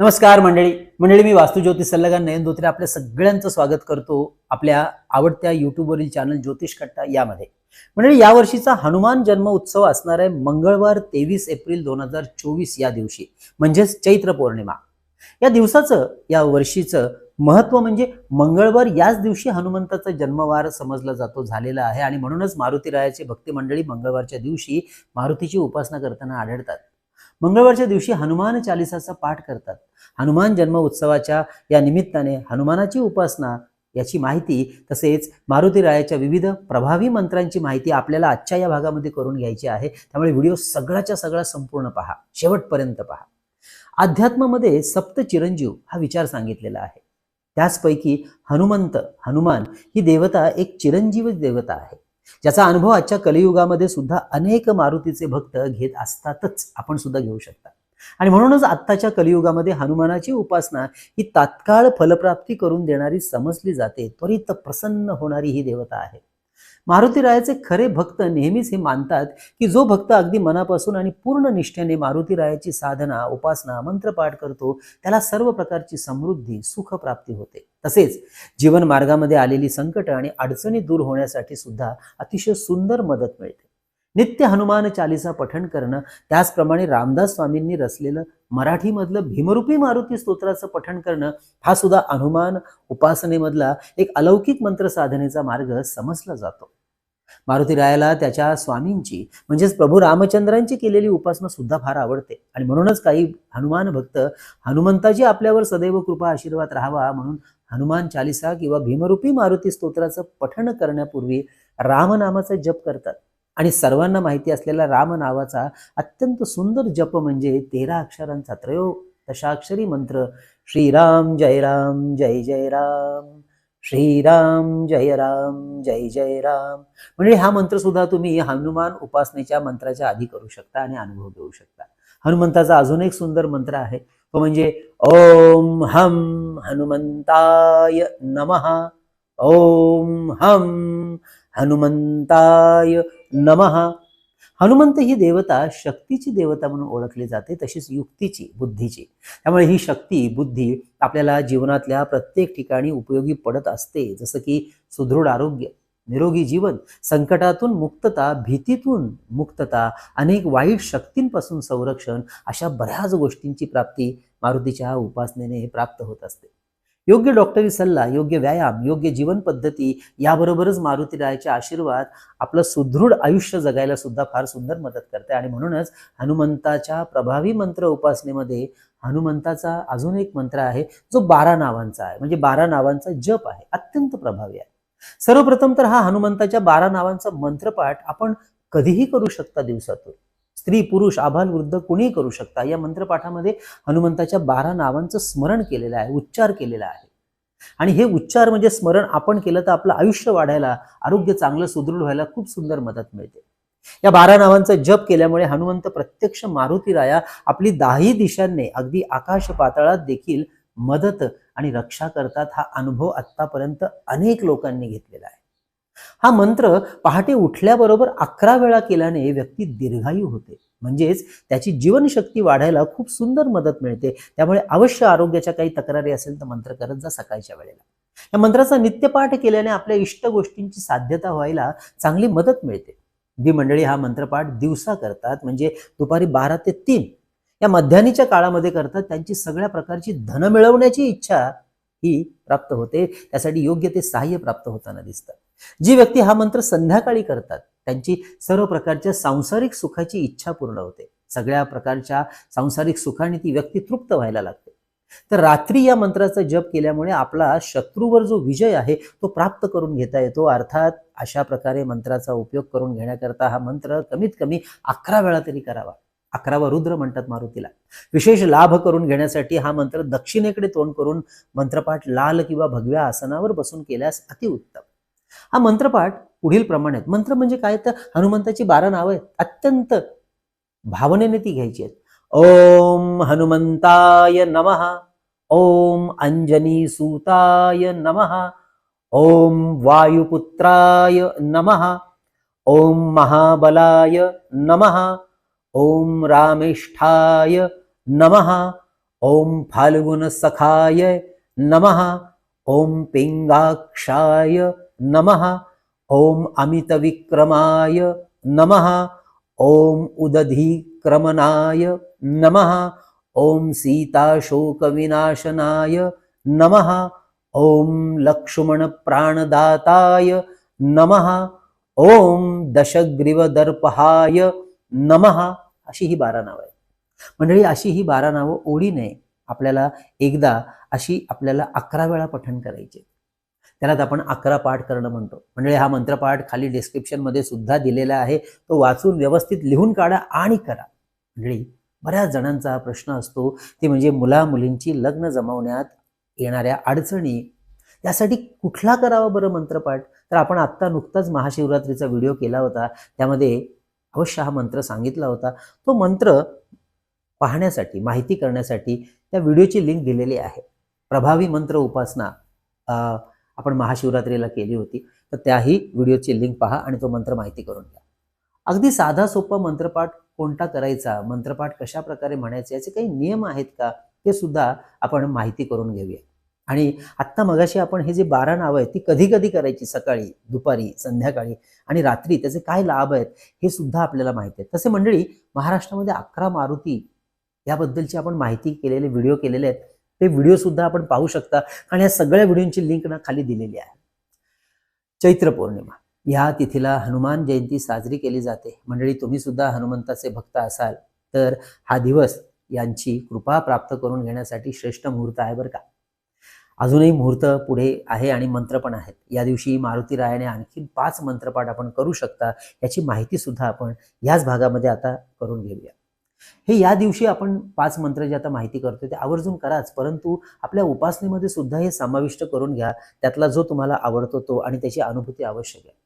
नमस्कार मंडळी. मंडळी मी वास्तुज्योतिष सल्लागार नयन धोत्रे आपल्या सगळ्यांचं स्वागत करतो आपल्या आवडत्या युट्यूबवरील चॅनल ज्योतिष कट्टा यामध्ये. मंडळी यावर्षीचा हनुमान जन्म उत्सव असणार आहे मंगळवार तेवीस एप्रिल दोन हजार चोवीस या दिवशी म्हणजेच चैत्र पौर्णिमा. या दिवसाचं या वर्षीचं महत्त्व म्हणजे मंगळवार याच दिवशी हनुमंताचा जन्मवार समजला जातो झालेला आहे. आणि म्हणूनच मारुती रायाचे भक्ती मंडळी मंगळवारच्या दिवशी मारुतीची उपासना करताना आढळतात. मंगळवारच्या दिवशी हनुमान चालिसाचा पाठ करतात. हनुमान जन्म उत्सवाच्या या निमित्ताने हनुमानाची उपासना याची माहिती तसेच मारुती रायाच्या विविध प्रभावी मंत्रांची माहिती आपल्याला आजच्या या भागामध्ये करून घ्यायची आहे. त्यामुळे व्हिडिओ सगळ्याच्या सगळा संपूर्ण पहा. शेवटपर्यंत पहा. अध्यात्मामध्ये सप्त चिरंजीव हा विचार सांगितलेला आहे. त्याचपैकी हनुमंत हनुमान ही देवता एक चिरंजीव देवता आहे ज्याचा अनुभव आजच्या कलियुगामध्ये सुद्धा अनेक मारुतीचे भक्त घेत असतातच आपण सुद्धा घेऊ शकता. आणि म्हणूनच आत्ताच्या कलियुगामध्ये हनुमानाची उपासना ही तात्काळ फलप्राप्ती करून देणारी समजली जाते त्वरित प्रसन्न होणारी ही देवता आहे. मारुतीरायाचे खरे भक्त नेहमीच हे मानतात की जो भक्त अगदी मनापासून आणि पूर्ण निष्ठेने मारुतीरायाची साधना उपासना मंत्रपाठ करतो त्याला सर्व प्रकारची समृद्धी सुख प्राप्ती होते. तसेच जीवन मार्गामध्ये आलेली संकट आणि अडचणी दूर होण्यासाठी सुद्धा अतिशय सुंदर मदत मिळते. नित्य हनुमान चालिसा पठण करणं त्याचप्रमाणे रामदास स्वामींनी रचलेलं मराठीमधलं भीमरूपी मारुती स्तोत्राचं पठण करणं हा सुद्धा हनुमान उपासनेमधला एक अलौकिक मंत्र साधनेचा मार्ग समजला जातो. मारुती रायाला त्याच्या स्वामींची म्हणजेच प्रभू रामचंद्रांची केलेली उपासना सुद्धा फार आवडते. आणि म्हणूनच काही हनुमान भक्त हनुमंताची आपल्यावर सदैव कृपा आशीर्वाद राहावा म्हणून हनुमान चालिसा किंवा भीमरूपी मारुती स्तोत्राचं पठण करण्यापूर्वी रामनामाचा जप करतात. आणि सर्वांना माहिती असलेला राम नावाचा अत्यंत सुंदर जप म्हणजे तेरा अक्षरांचा त्रयो दशाक्षरी मंत्र श्रीराम जय राम जय जय राम. श्रीराम जय राम जय जय राम. म्हणजे हा मंत्र सुद्धा तुम्ही हनुमान उपासनेच्या मंत्राच्या आधी करू शकता आणि अनुभव घेऊ शकता. हनुमंताचा अजून एक सुंदर मंत्र आहे. तो म्हणजे ओम हम हनुमंताय नमः. ओम हम हनुमंताय नमः. हनुमंत ही देवता शक्तीची देवता म्हणून ओळखली जाते तशीच युक्तीची बुद्धीची. त्यामुळे ही शक्ती बुद्धी आपल्याला जीवनातल्या प्रत्येक ठिकाणी उपयोगी पडत असते. जसं की सुदृढ आरोग्य निरोगी जीवन संकटातून मुक्तता भीतीतून मुक्तता अनेक वाईट शक्तींपासून संरक्षण अशा बऱ्याच गोष्टींची प्राप्ती मारुतीच्या उपासनेने प्राप्त होत असते. योग्य डॉक्टरी सल्ला योग्य व्यायाम योग्य जीवन पद्धती याबरोबरच मारुती रायाचे आशीर्वाद आपलं सुदृढ आयुष्य जगायला सुद्धा फार सुंदर मदत करते. आणि म्हणूनच हनुमंताच्या प्रभावी मंत्र उपासनेमध्ये हनुमंताचा अजून एक मंत्र आहे जो बारा नावांचा आहे. म्हणजे बारा नावांचा जप आहे. अत्यंत प्रभावी आहे. सर्वप्रथम तर हा हनुमंताच्या बारा नावांचा मंत्रपाठ आपण कधीही करू शकता दिवसातून. स्त्री पुरुष आभाल वृद्ध कोणी करू शकता. या मंत्रपाठामध्ये हनुमंताच्या बारा नावांचं स्मरण केलेलं आहे उच्चार केलेला आहे. आणि हे उच्चार म्हणजे स्मरण आपण केलं तर आपलं आयुष्य वाढायला आरोग्य चांगलं सुदृढ व्हायला खूप सुंदर मदत मिळते. या बारा नावांचा जप केल्यामुळे हनुमंत प्रत्यक्ष मारुती राया आपली दाही दिशांनी अगदी आकाश पातळात देखील मदत आणि रक्षा करतात हा अनुभव आतापर्यंत अनेक लोकांनी घेतलेला आहे. हा मंत्र पहाटे उठल्याबरोबर अकरा वेळा केल्याने व्यक्ती दीर्घायू होते. म्हणजेच त्याची जीवनशक्ती वाढायला खूप सुंदर मदत मिळते. त्यामुळे अवश्य आरोग्याच्या काही तक्रारी असेल तर मंत्र करत जा सकाळच्या वेळेला. या मंत्राचा नित्यपाठ केल्याने आपल्या इष्ट गोष्टींची साध्यता व्हायला चांगली मदत मिळते. जी मंडळी हा मंत्रपाठ दिवसा करतात म्हणजे दुपारी बारा ते तीन या मध्यानीच्या काळामध्ये करतात त्यांची सगळ्या प्रकारची धन मिळवण्याची इच्छा ही प्राप्त होते. त्यासाठी योग्य ते सहाय्य प्राप्त होताना दिसतं. जी व्यक्ती हा मंत्र संध्याकाळी करतात त्यांची सर्व प्रकारच्या सांसारिक सुखाची इच्छा पूर्ण होते. सगळ्या प्रकारच्या सांसारिक सुखाने ती व्यक्ती तृप्त व्हायला लागते. तर रात्री या मंत्राचा जप केल्यामुळे आपला शत्रूवर जो विजय आहे तो प्राप्त करून घेता येतो. अर्थात अशा प्रकारे मंत्राचा उपयोग करून घेण्याकरता हा मंत्र कमीत कमी अकरा वेळा तरी करावा. अकरावा रुद्र म्हणतात मारुतीला. विशेष लाभ करून घेण्यासाठी हा मंत्र दक्षिणेकडे तोंड करून मंत्रपाठ लाल किंवा भगव्या आसनावर बसून केल्यास अतिउत्तम. हा मंत्रपाठ पुढील प्रमाणे आहेत मंत्र म्हणजे काय? तर हनुमंताची बारा नावं आहेत. अत्यंत भावनेने ती घ्यायची आहेत. ओम हनुमंताय नमः. ओम अंजनी सूताय नमः. ओम वायुपुत्राय नमः. ओम महाबलाय नमः. ओम रामेष्ठाय नमः. ओम फाल्गुन सखाय नमः. ओम पिंगाक्षाय नमः। ओम अमित विक्रमाय नमः। ओम उदधीक्रमणाय नमः। ओम सीताशोकविनाशनाय नमः। ओम लक्ष्मण प्राणदाताय नमः। ओम दशग्रीवदर्पहाय नमः। अशी ही बारा नावं आहेत. मंडळी अशी ही बारा नावं ओळीने आपल्याला एकदा अशी आपल्याला अकरा वेळा पठण करायचे त्यालाच आपण अकरा पाठ करणं म्हणतो. म्हणजे हा मंत्रपाठ खाली डिस्क्रिप्शनमध्ये सुद्धा दिलेला आहे. तो वाचून व्यवस्थित लिहून काढा आणि करा. म्हणजे बऱ्याच जणांचा हा प्रश्न असतो ते म्हणजे मुला मुलींची लग्न जमवण्यात येणाऱ्या अडचणी. त्यासाठी कुठला करावा बरं मंत्रपाठ? तर आपण आत्ता नुकताच महाशिवरात्रीचा व्हिडिओ केला होता. त्यामध्ये अवश्य हा मंत्र सांगितला होता. तो मंत्र पाहण्यासाठी माहिती करण्यासाठी त्या व्हिडिओची लिंक दिलेली आहे. प्रभावी मंत्र उपासना. आपण महाशिवरात्रीला केली होती तर त्याही व्हिडिओची लिंक पहा आणि तो मंत्र माहिती करून घ्या. अगदी साधा सोपा मंत्रपाठ कोणता करायचा? मंत्रपाठ कशा प्रकारे म्हणायचे? याचे काही नियम आहेत का? ते सुद्धा आपण माहिती करून घेऊया. आणि आत्ता मगाशी आपण हे जे बारा नावं आहेत ती कधी कधी करायची सकाळी दुपारी संध्याकाळी आणि रात्री त्याचे काय लाभ आहेत हे सुद्धा आपल्याला माहिती आहे तसे मंडळी महाराष्ट्रामध्ये अकरा मारुती याबद्दलची आपण माहिती केलेले व्हिडिओ केलेले आहेत. ते व्हिडिओ सुद्धा आपण पाहू शकता. आणि या सगळ्या व्हिडिओची लिंक ना खाली दिलेली आहे. चैत्र पौर्णिमा. ह्या तिथीला हनुमान जयंती साजरी केली जाते. मंडळी तुम्ही सुद्धा हनुमंताचे भक्त असाल तर हा दिवस यांची कृपा प्राप्त करून घेण्यासाठी श्रेष्ठ मुहूर्त आहे बरं का. अजूनही मुहूर्त पुढे आहे आणि मंत्र पण आहेत. या दिवशी मारुती रायाने आणखी पाच मंत्रपाठ आपण करू शकता याची माहिती सुद्धा आपण याच भागामध्ये आता करून घेऊया. हे या दिवशी आपण पाच मंत्र जे आता माहिती करतोय ते आवर्जून कराच परंतु आपल्या उपासनेमध्ये सुद्धा हे समाविष्ट करून घ्या. त्यातला जो तुम्हाला आवडतो तो आणि त्याची अनुभूती आवश्यक आहे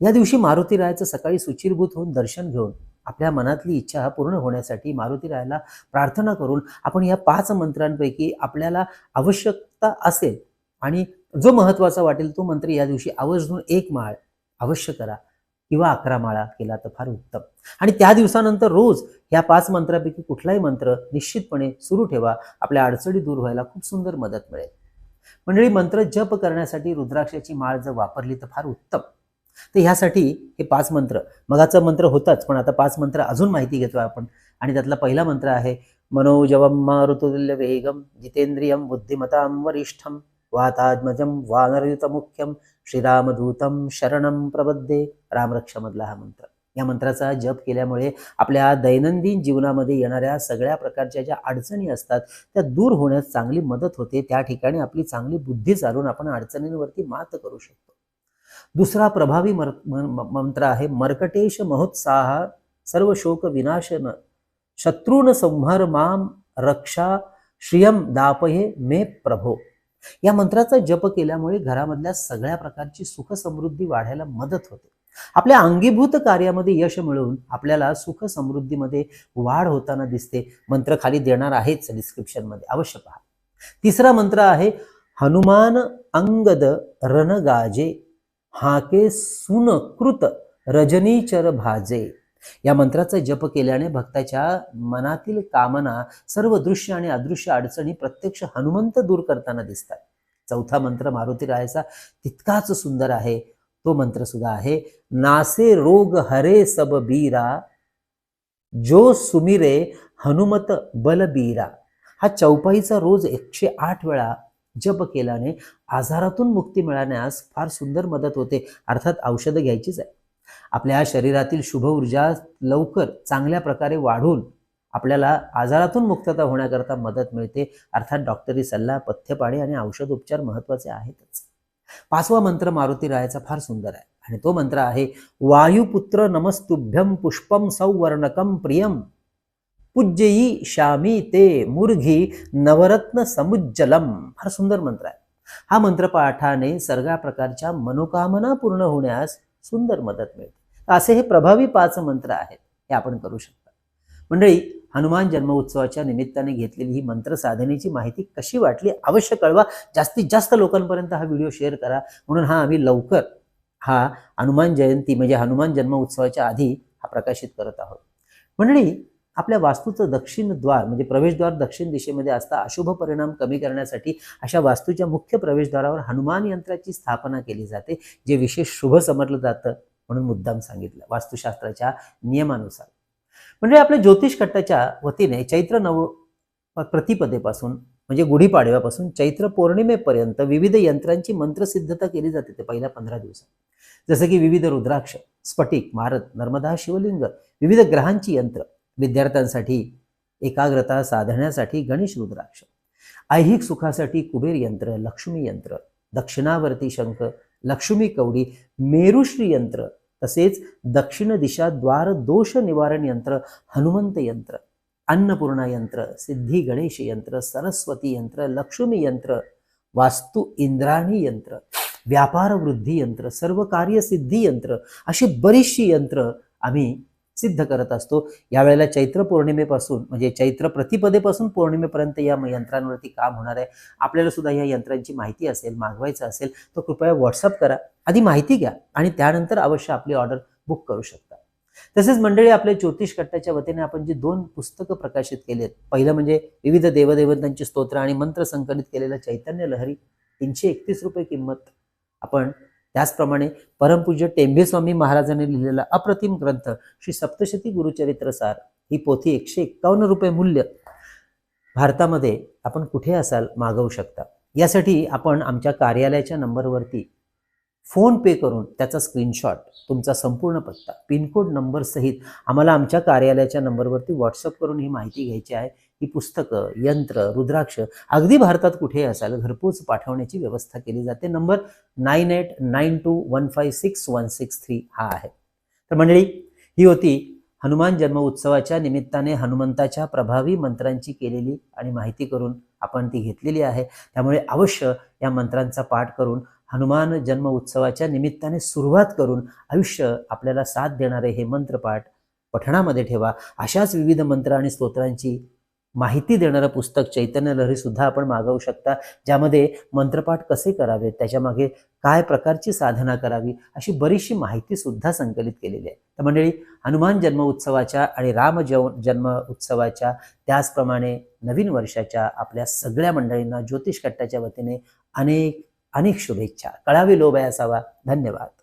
या दिवशी मारुती रायाचं सकाळी सुचिरभूत होऊन दर्शन घेऊन आपल्या मनातली इच्छा पूर्ण होण्यासाठी मारुती रायाला प्रार्थना करून आपण या पाच मंत्रांपैकी आपल्याला आवश्यकता असेल आणि जो महत्त्वाचा वाटेल तो मंत्र या दिवशी आवर्जून एक माळ अवश्य करा. किंवा अकरा माळा केला तर फार उत्तम. आणि त्या दिवसानंतर रोज या पाच मंत्रापैकी कुठलाही मंत्र निश्चितपणे सुरू ठेवा. आपल्या अडचणी दूर व्हायला खूप सुंदर मदत मिळेल. मंडळी मंत्र जप करण्यासाठी रुद्राक्षाची माळ जर वापरली तर फार उत्तम. तर ह्यासाठी हे पाच मंत्र मगाचा मंत्र होताच पण आता पाच मंत्र अजून माहिती घेतोय आपण. आणि त्यातला पहिला मंत्र आहे मनोजवम मारुतुल्य वेगम जितेंद्रियम बुद्धिमताम वरिष्ठम वातात्मजम वानरयुत मुख्यम श्रीरामदूतम शरणम प्रबद्धे. रामरक्षामधला हा मंत्र. या मंत्राचा जप केल्यामुळे आपल्या दैनंदिन जीवनामध्ये येणाऱ्या सगळ्या प्रकारच्या ज्या अडचणी असतात त्या दूर होण्यास चांगली मदत होते. त्या ठिकाणी आपली चांगली बुद्धी चालून आपण अडचणींवरती मात करू शकतो. दुसरा प्रभावी मर म- मंत्र आहे मर्कटेश महोत्साह सर्व शोक विनाशन. शत्रून संहार माम रक्षा श्रियम दापहे मे प्रभो. या मंत्राचा जप केल्यामुळे घरामधल्या सगळ्या प्रकारची सुख समृद्धी वाढायला मदत होते. आपल्या अंगीभूत कार्यामध्ये यश मिळवून आपल्याला सुख समृद्धीमध्ये वाढ होताना दिसते. मंत्र खाली देणार आहेच डिस्क्रिप्शनमध्ये. अवश्य पहा तिसरा मंत्र आहे हनुमान अंगद रणगाजे हाके सुनकृत रजनीचर भाजे. या मंत्राचा जप केल्याने भक्ताच्या मनातील कामना सर्व दृश्य आणि अदृश्य अडचणी प्रत्यक्ष हनुमंत दूर करताना दिसतात. चौथा मंत्र मारुती रायाचा तितकाच सुंदर आहे तो मंत्र सुद्धा आहे नासे रोग हरे सब बीरा जो सुमिरे हनुमत बलबीरा हा चौपाईचा रोज एकशे आठ वेळा जप केल्याने आजारातून मुक्ती मिळण्यास फार सुंदर मदत होते. अर्थात औषधं घ्यायचीच आहे. आपल्या शरीरातील शुभ ऊर्जा लवकर चांगल्या प्रकारे वाढून आपल्याला आजारातून मुक्तता होण्याकरता मदत मिळते. अर्थात डॉक्टरी सल्ला पथ्यपाणी आणि औषध उपचार महत्त्वाचे आहेतच. पाचवा मंत्र मारुती रायाचा फार सुंदर आहे. आणि तो मंत्र आहे वायुपुत्र नमस्तुभ्यम पुष्पम सौवर्णकम प्रियम पूज्यई श्यामी ते मुर्घी नवरत्न समुज्जलम. फार सुंदर मंत्र आहे. हा मंत्र पाठाने सगळ्या प्रकारच्या मनोकामना पूर्ण होण्यास सुंदर मदत मिळते. असे हे प्रभावी पाच मंत्र आहेत हे आपण करू शकता. मंडळी हनुमान जन्म उत्सवाच्या निमित्ताने घेतलेली ही मंत्र साधनेची माहिती कशी वाटली? अवश्य कळवा. जास्तीत जास्त लोकांपर्यंत हा व्हिडिओ शेअर करा. म्हणून हा आम्ही लवकर हा हनुमान जयंती म्हणजे हनुमान जन्म उत्सवाच्या आधी हा प्रकाशित करत आहोत. मंडळी आपल्या वास्तूचं दक्षिण द्वार म्हणजे प्रवेशद्वार दक्षिण दिशेमध्ये असता अशुभ परिणाम कमी करण्यासाठी अशा वास्तूच्या मुख्य प्रवेशद्वारावर हनुमान यंत्राची स्थापना केली जाते जे विशेष शुभ समजलं जातं म्हणून मुद्दाम सांगितलं वास्तुशास्त्राच्या नियमानुसार. म्हणजे आपल्या ज्योतिष कट्टाच्या वतीने चैत्र नव प्रतिपदेपासून म्हणजे गुढीपाडव्यापासून चैत्र पौर्णिमेपर्यंत विविध यंत्रांची मंत्रसिद्धता केली जाते ते पहिल्या पंधरा दिवसात. जसं की विविध रुद्राक्ष स्फटिक मारत नर्मदा शिवलिंग विविध ग्रहांची यंत्र विद्यार्थ्यांसाठी एकाग्रता साधण्यासाठी गणेश रुद्राक्ष. ऐहिक सुखासाठी कुबेर यंत्र लक्ष्मी यंत्र दक्षिणावर्ती शंख लक्ष्मी कवडी मेरुश्री यंत्र तसेच दक्षिण दिशा द्वार दोष निवारण यंत्र हनुमंत यंत्र अन्नपूर्णा यंत्र सिद्धी गणेश यंत्र सरस्वती यंत्र लक्ष्मी यंत्र वास्तु इंद्राणी यंत्र व्यापार वृद्धी यंत्र सर्व कार्यसिद्धी यंत्र अशी बरीचशी यंत्र आम्ही सिद्ध करत असतो. यावेळेला चैत्र पौर्णिमेपासून म्हणजे चैत्र प्रतिपदेपासून पौर्णिमेपर्यंत या यंत्रांवरती काम होणार आहे. आपल्याला सुद्धा या यंत्रांची माहिती असेल मागवायचं असेल तर कृपया व्हॉट्सअप करा. आधी माहिती घ्या आणि त्यानंतर अवश्य आपली ऑर्डर बुक करू शकता. तसेच मंडळी आपल्या ज्योतिष कट्ट्याच्या वतीने आपण जी दोन पुस्तकं प्रकाशित केली पहिलं म्हणजे विविध देवदेवतांची स्तोत्र आणि मंत्र संकलित केलेलं चैतन्य लहरी तीनशे एकतीस रुपये किंमत आपण त्याचप्रमाणे परमपूज्य टेंभेस्वामी महाराजांनी लिहिलेला अप्रतिम ग्रंथ श्री सप्तशती गुरुचरित्रसार ही पोथी एकशे एक्कावन्न रुपये मूल्य भारतामध्ये आपण कुठे असाल मागवू शकता. यासाठी आपण आमच्या कार्यालयाच्या नंबरवरती फोन पे करून त्याचा स्क्रीनशॉट तुमचा संपूर्ण पत्ता पिनकोड नंबरसहित आम्हाला आमच्या कार्यालयाच्या नंबरवरती व्हॉट्सअप करून ही माहिती घ्यायची आहे. ही पुस्तकं यंत्र रुद्राक्ष अगदी भारतात कुठेही असाल घरपोच पाठवण्याची व्यवस्था केली जाते. Number nine eight nine two one five six one six three हा आहे. तर मंडळी ही होती हनुमान जन्म उत्सवाच्या निमित्ताने हनुमंताच्या प्रभावी मंत्रांची केलेली आणि माहिती करून आपण ती घेतलेली आहे. त्यामुळे अवश्य या मंत्रांचा पाठ करून हनुमान जन्म उत्सवाच्या निमित्ताने सुरुवात करून आयुष्य आपल्याला साथ देणारे हे मंत्रपाठ पठणामध्ये ठेवा. अशाच विविध मंत्र आणि स्तोत्रांची माहिती देणारं पुस्तक चैतन्य लहरी सुद्धा आपण मागवू शकता ज्यामध्ये मंत्रपाठ कसे करावेत त्याच्यामागे काय प्रकारची साधना करावी अशी बरीचशी माहिती सुद्धा संकलित केलेली आहे. तर मंडळी हनुमान जन्म उत्सवाच्या आणि राम जव जन्म उत्सवाच्या त्याचप्रमाणे नवीन वर्षाच्या आपल्या सगळ्या मंडळींना ज्योतिष कट्ट्याच्या वतीने अनेक अनेक शुभेच्छा. कळावी लोभ असावा धन्यवाद.